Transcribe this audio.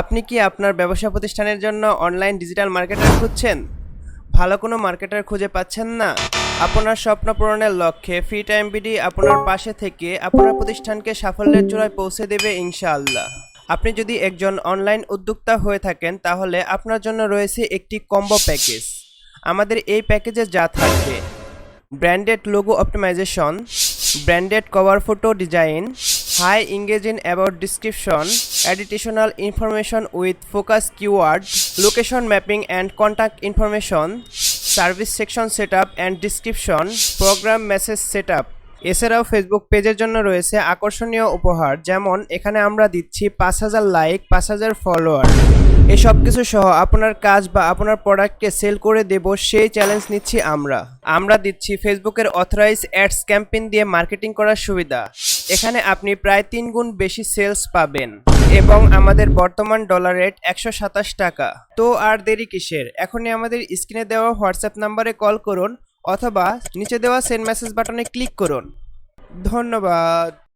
আপনি কি আপনার ব্যবসা প্রতিষ্ঠানের জন্য অনলাইন ডিজিটাল মার্কেটার খুঁজছেন? ভালো কোনো মার্কেটার খুঁজে পাচ্ছেন না? আপনার স্বপ্ন পূরণের লক্ষ্যে ফ্রি টাইম বিডি আপনার পাশে থেকে আপনার প্রতিষ্ঠানকে সাফল্যের চূড়ায় পৌঁছে দেবে ইনশাআল্লাহ। আপনি যদি একজন অনলাইন উদ্যোক্তা হয়ে থাকেন, তাহলে আপনার জন্য রয়েছে একটি কম্বো প্যাকেজ আমাদের এই প্যাকেজে যা থাকবে branded logo optimization branded cover photo design high engaging about description additional information with focus keyword location mapping and contact information service section setup and description, program message setup. এছাড়াও Facebook পেজের জন্য রয়েছে আকর্ষণীয় উপহার, যেমন এখানে আমরা দিচ্ছি পাঁচ হাজার লাইক, পাঁচ হাজার ফলোয়ার। এসব কিছু সহ আপনার কাজ বা আপনার প্রোডাক্টকে সেল করে দেব, সেই চ্যালেঞ্জ নিচ্ছি আমরা। আমরা দিচ্ছি ফেসবুকের অথরাইজ অ্যাডস ক্যাম্পেইন দিয়ে মার্কেটিং করার সুবিধা। এখানে আপনি প্রায় তিন গুণ বেশি সেলস পাবেন এবং আমাদের বর্তমান ডলার রেট একশো সাতাশ টাকা। তো আর দেরি কিসের? এখনই আমাদের স্ক্রিনে দেওয়া হোয়াটসঅ্যাপ নাম্বারে কল করুন অথবা নিচে দেওয়া সেন্ড মেসেজ বাটনে ক্লিক করুন। ধন্যবাদ।